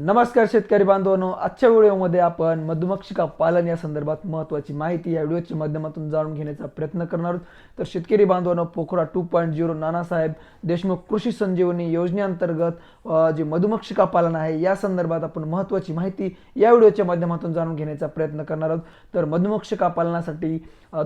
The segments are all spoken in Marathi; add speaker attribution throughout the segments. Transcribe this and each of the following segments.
Speaker 1: नमस्कार शेतकरी बांधवांनो आजच्या व्हिडिओमध्ये आपण मधुमक्षिका पालन या संदर्भात महत्त्वाची माहिती या व्हिडिओच्या माध्यमातून जाणून घेण्याचा प्रयत्न करणार आहोत. तर शेतकरी बांधवांनो Pokhara two point zero Nanasaheb Deshmukh कृषी संजीवनी योजनेअंतर्गत जे मधुमक्षिका पालन आहे या संदर्भात आपण महत्त्वाची माहिती या व्हिडिओच्या माध्यमातून जाणून घेण्याचा प्रयत्न करणार आहोत. तर मधुमक्षिका पालनासाठी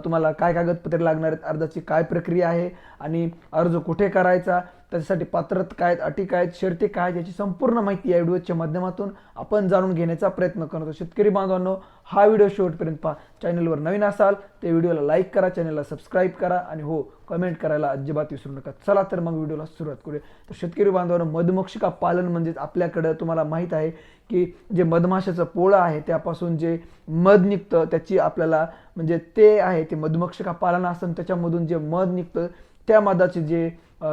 Speaker 1: तुम्हाला काय कागदपत्रे लागणार आहेत अर्जाची काय प्रक्रिया आहे आणि अर्ज कुठे करायचा त्याच्यासाठी पात्रता काय आहेत, अटी काय आहेत, शर्ती काय आहेत, याची संपूर्ण माहिती या व्हिडिओच्या माध्यमातून आपण जाणून घेण्याचा प्रयत्न करतो शेतकरी बांधवांनो हा व्हिडिओ शेवटपर्यंत पहा. चॅनलवर नवीन असाल ते व्हिडिओला लाईक करा चॅनलला सबस्क्राईब करा आणि हो कमेंट करायला अजिबात विसरू नका. चला तर मग व्हिडिओला सुरुवात करूया. तर शेतकरी बांधवांनो मधुमक्षिका पालन म्हणजेच आपल्याकडं तुम्हाला माहीत आहे की जे मधमाशाचं पोळं आहे त्यापासून जे मध निघतं त्याची आपल्याला म्हणजे ते आहे ते मधुमक्षिका पालन असतं त्याच्यामधून जे मध निघतं त्या मधाची जे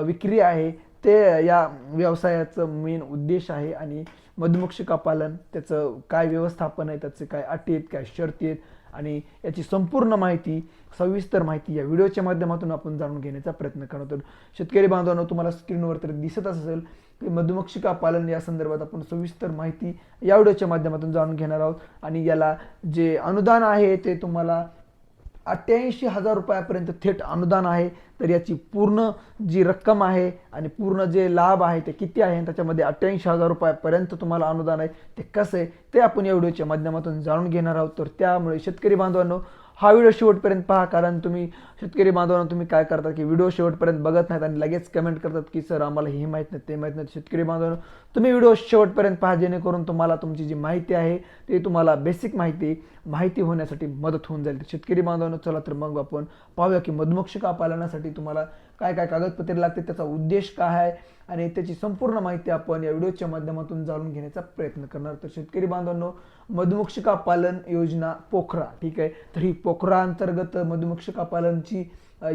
Speaker 1: विक्री आहे ते या व्यवसायाचं मेन उद्देश आहे आणि मधुमक्षिका पालन त्याचं काय व्यवस्थापन आहे त्याचे काय अटी आहेत काय शर्ती आहेत आणि याची संपूर्ण माहिती सविस्तर माहिती या व्हिडिओच्या माध्यमातून आपण जाणून घेण्याचा प्रयत्न करतो शेतकरी बांधवांनो तुम्हाला स्क्रीनवर तर दिसत असेल की मधुमक्षिका पालन या संदर्भात आपण सविस्तर माहिती या व्हिडिओच्या माध्यमातून जाणून घेणार आहोत. आणि याला जे अनुदान आहे ते तुम्हाला अठ्ठ्याऐंशी हजार रुपयापर्यंत थेट अनुदान आहे. तर याची पूर्ण जी रक्कम आहे आणि पूर्ण जे लाभ आहे ते किती आहे त्याच्यामध्ये अठ्ठ्याऐंशी हजार रुपयापर्यंत तुम्हाला अनुदान आहे. ते कसं आहे ते आपण या व्हिडिओच्या माध्यमातून जाणून घेणार आहोत. तर त्यामुळे शेतकरी बांधवांनो हा व्हिडिओ शेवटपर्यंत पहा कारण तुम्ही शेतकरी बांधवांना तुम्ही काय करता की व्हिडिओ शेवटपर्यंत बघत नाहीत आणि लगेच कमेंट करतात की सर आम्हाला हे माहीत नाही ते माहीत नाही. शेतकरी बांधवांना तुम्ही व्हिडिओ शेवटपर्यंत पहा जेणेकरून तुम्हाला तुमची जी माहिती आहे ते तुम्हाला बेसिक माहिती माहिती होण्यासाठी मदत होऊन जाईल. तर शेतकरी बांधवांना चला तर मग आपण पाहूया की मधुमक्षिका पालनासाठी तुम्हाला काय काय कागदपत्रे लागते त्याचा उद्देश काय आहे आणि त्याची संपूर्ण माहिती आपण या व्हिडिओच्या माध्यमातून जाणून घेण्याचा प्रयत्न करणार तर शेतकरी बांधवांनो मधुमक्षिका पालन योजना पोखरा ठीक आहे? तर ही पोखरा अंतर्गत मधुमक्षिका पालनची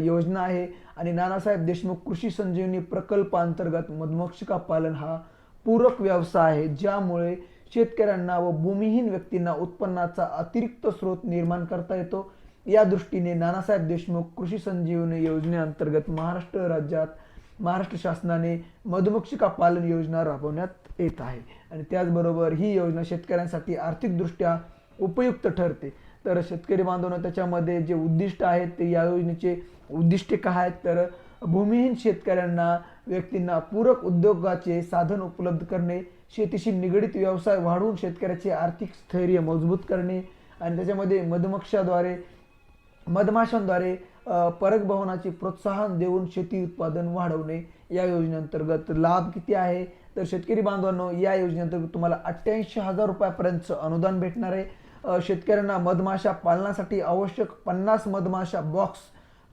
Speaker 1: योजना आहे आणि नानासाहेब देशमुख कृषी संजीवनी प्रकल्पांतर्गत मधुमक्षिका पालन हा पूरक व्यवसाय आहे ज्यामुळे शेतकऱ्यांना व भूमिहीन व्यक्तींना उत्पन्नाचा अतिरिक्त स्रोत निर्माण करता येतो. या दृष्टीने नानासाहेब देशमुख कृषी संजीवनी योजनेअंतर्गत महाराष्ट्र राज्यात महाराष्ट्र शासनाने मधुमक्षिका पालन योजना राबवण्यात येत आहे. आणि त्याचबरोबर ही योजना शेतकऱ्यांसाठी आर्थिकदृष्ट्या उपयुक्त ठरते. तर शेतकरी बांधवांना त्याच्यामध्ये जे उद्दिष्ट आहेत ते या योजनेचे उद्दिष्टे काय आहेत? तर भूमिहीन शेतकऱ्यांना व्यक्तींना पूरक उद्योगाचे साधन उपलब्ध करणे शेतीशी निगडीत व्यवसाय वाढवून शेतकऱ्याचे आर्थिक स्थैर्य मजबूत करणे आणि त्याच्यामध्ये मधुमक्षाद्वारे मधमाशांद्वारे परकभवनाचे प्रोत्साहन देऊन शेती उत्पादन वाढवणे या योजनेअंतर्गत लाभ किती आहे? तर शेतकरी बांधवांनो या योजनेअंतर्गत तुम्हाला अठ्ठ्याऐंशी हजार रुपयापर्यंतचं अनुदान भेटणार आहे. शेतकऱ्यांना मधमाशा पालनासाठी आवश्यक पन्नास मधमाशा बॉक्स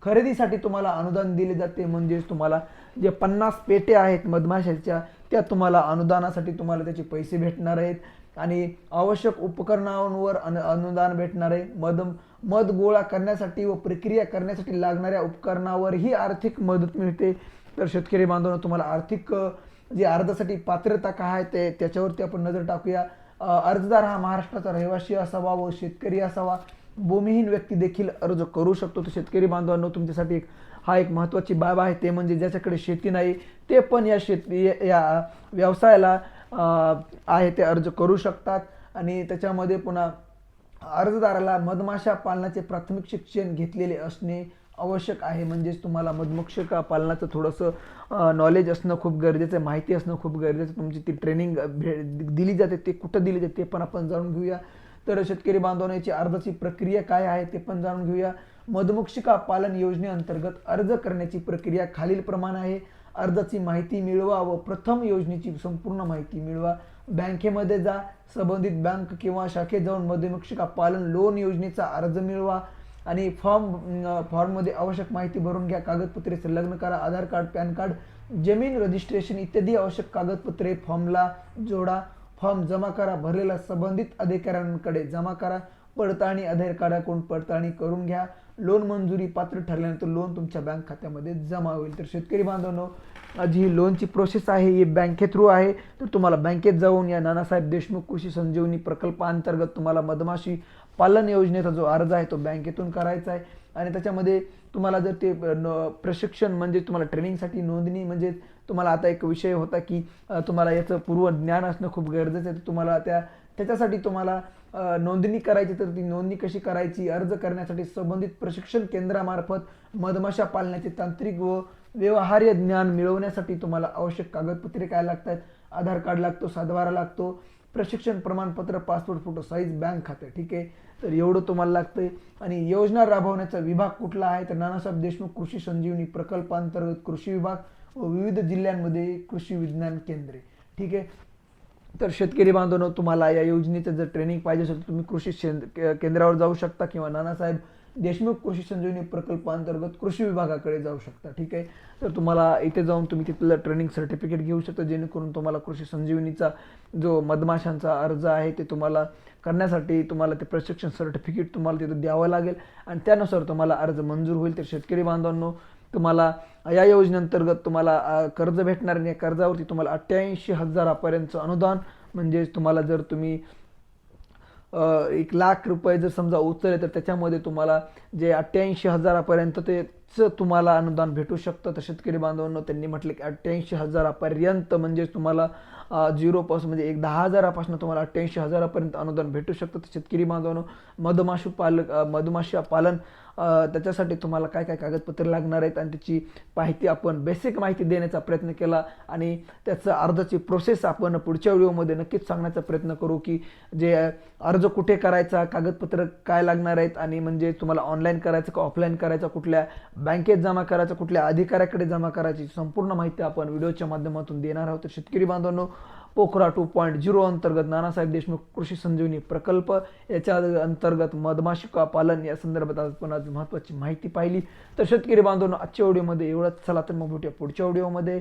Speaker 1: खरेदीसाठी तुम्हाला अनुदान दिले जाते. म्हणजेच तुम्हाला जे पन्नास पेटे आहेत मधमाशाच्या त्या तुम्हाला अनुदानासाठी तुम्हाला त्याचे पैसे भेटणार आहेत. आणि आवश्यक उपकरणांवर अन अनुदान भेटणार आहे मध मध गोळा करण्यासाठी व प्रक्रिया करण्यासाठी लागणाऱ्या उपकरणावरही आर्थिक मदत मिळते. तर शेतकरी बांधवांनो तुम्हाला आर्थिक जे अर्जासाठी पात्रता काय आहे ते त्याच्यावरती आपण नजर टाकूया. अर्जदार हा महाराष्ट्राचा रहिवासी असावा व शेतकरी असावा. भूमिहीन व्यक्ती देखील अर्ज करू शकतो. तर शेतकरी बांधवांनो तुमच्यासाठी एक हा एक महत्त्वाची बाब आहे. ते म्हणजे ज्याच्याकडे शेती नाही ते पण या शेती या व्यवसायाला आहे ते अर्ज करू शकतात. आणि त्याच्यामध्ये पुन्हा अर्जदाराला मधमाशा पालनाचे प्राथमिक शिक्षण घेतलेले असणे आवश्यक आहे. म्हणजेच तुम्हाला मधमक्षिका पालनाचं थोडंसं नॉलेज असणं खूप गरजेचं आहे. माहिती असणं खूप गरजेचं तुमची ती ट्रेनिंग दिली जाते. ते कुठं दिली जाते ते पण आपण जाणून घेऊया. तर शेतकरी बांधवण्याची अर्जाची प्रक्रिया काय आहे ते पण जाणून घेऊया. मधुमक्षिका पालन योजनेअंतर्गत अर्ज करण्याची प्रक्रिया खालीलप्रमाणे आहे. अर्जाची माहिती मिळवा व प्रथम योजनेची संपूर्ण माहिती मिळवा. बँकेमध्ये जा संबंधित बँक किंवा शाखेत जाऊन मधुमक्षिका पालन लोन योजनेचा अर्ज मिळवा आणि फॉर्म फॉर्ममध्ये आवश्यक माहिती भरून घ्या. कागदपत्रे संलग्न करा. आधार कार्ड पॅन कार्ड जमीन रजिस्ट्रेशन इत्यादी आवश्यक कागदपत्रे फॉर्मला जोडा. फॉर्म जमा करा. भरलेला संबंधित अधिकाऱ्यांकडे जमा करा. पडताळणी आधार कार्डाकडून पडताळणी करून घ्या. लोन मंजुरी पात्र ठरल्यानंतर लोन तुमच्या बँक खात्यामध्ये जमा होईल. तर शेतकरी बांधवांनो जी ही लोनची प्रोसेस आहे ही बँके थ्रू आहे. तर तुम्हाला बँकेत जाऊन या नानासाहेब देशमुख कृषी संजीवनी प्रकल्पांतर्गत तुम्हाला मधमाशी पालन योजनेचा जो अर्ज आहे तो बँकेतून करायचा आहे. आणि त्याच्यामध्ये तुम्हाला जर ते न- प्रशिक्षण म्हणजे तुम्हाला ट्रेनिंगसाठी नोंदणी म्हणजे तुम्हाला आता एक विषय होता की तुम्हाला याचं पूर्व ज्ञान असणं खूप गरजेचं आहे. तर तुम्हाला त्या त्याच्यासाठी तुम्हाला नोंदणी करायची तर ती नोंदणी कशी करायची? अर्ज करण्यासाठी संबंधित प्रशिक्षण केंद्रामार्फत मधमाशा पालनाचे तांत्रिक व व्यवहार्य ज्ञान मिळवण्यासाठी तुम्हाला आवश्यक कागदपत्रे काय लागतात? आधार कार्ड लागतो सातबारा लागतो प्रशिक्षण प्रमाणपत्र पासपोर्ट फोटो साईज बँक खाते ठीक आहे? तर एवढं तुम्हाला लागतंय. आणि योजना राबवण्याचा विभाग कुठला आहे? तर नानासाहेब देशमुख कृषी संजीवनी प्रकल्पांतर्गत कृषी विभाग व विविध जिल्ह्यांमध्ये कृषी विज्ञान केंद्रे ठीक आहे? तर शेतकरी बांधवांनो तुम्हाला या योजनेचं जर ट्रेनिंग पाहिजे असेल तर तुम्ही कृषी के- केंद्रावर जाऊ शकता किंवा नानासाहेब देशमुख कृषी संजीवनी प्रकल्पांतर्गत कृषी विभागाकडे जाऊ शकता ठीक आहे? तर तुम्हाला इथे जाऊन तुम्ही तिथलं ट्रेनिंग सर्टिफिकेट घेऊ शकता जेणेकरून तुम्हाला कृषी संजीवनीचा जो मधमाशांचा अर्ज आहे ते तुम्हाला करण्यासाठी तुम्हाला ते प्रशिक्षण सर्टिफिकेट तुम्हाला तिथं द्यावं लागेल. आणि त्यानुसार तुम्हाला अर्ज मंजूर होईल. तर शेतकरी बांधवांनो तुम्हाला या योजनेअंतर्गत तुम्हाला कर्ज भेटणार आणि या कर्जावरती तुम्हाला अठ्ठ्याऐंशी हजारापर्यंतचं अनुदान म्हणजे तुम्हाला जर तुम्ही एक लाख रुपये जर समजा उचलले तर त्याच्यामध्ये तुम्हाला जे अठ्ठ्याऐंशी हजारापर्यंत तेच तुम्हाला अनुदान भेटू शकतं. तर शेतकरी बांधवांनो त्यांनी म्हटलं की अठ्ठ्याऐंशी हजारापर्यंत म्हणजेच तुम्हाला झिरोपासून म्हणजे एक दहा हजारापासून तुम्हाला अठ्ठ्याऐंशी हजारापर्यंत अनुदान भेटू शकतं. तर शेतकरी बांधवांनो मधमाशी पालक मधमाशा मधमाशी पालन त्याच्यासाठी तुम्हाला काय काय कागदपत्रे लागणार आहेत आणि त्याची माहिती आपण बेसिक माहिती देण्याचा प्रयत्न केला आणि त्याचं अर्जाची प्रोसेस आपण पुढच्या व्हिडिओमध्ये नक्कीच सांगण्याचा प्रयत्न करू की जे अर्ज कुठे करायचा कागदपत्र काय लागणार आहेत आणि म्हणजे तुम्हाला ऑनलाईन करायचं का ऑफलाईन करायचं कुठल्या बँकेत जमा करायचं कुठल्या अधिकाऱ्याकडे जमा करायची संपूर्ण माहिती आपण व्हिडिओच्या माध्यमातून देणार आहोत. तर शेतकरी बांधवांनो पोखरा टू पॉईंट झिरो अंतर्गत नानासाहेब देशमुख कृषी संजीवनी प्रकल्प याच्या अंतर्गत मधमाशिका पालन या संदर्भात आपण आज महत्त्वाची माहिती पाहिली. तर शेतकरी बांधवांना आजच्या व्हिडिओमध्ये एवढंच. चला तर मग भेटूया पुढच्या व्हिडिओमध्ये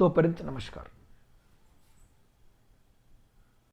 Speaker 1: तोपर्यंत नमस्कार.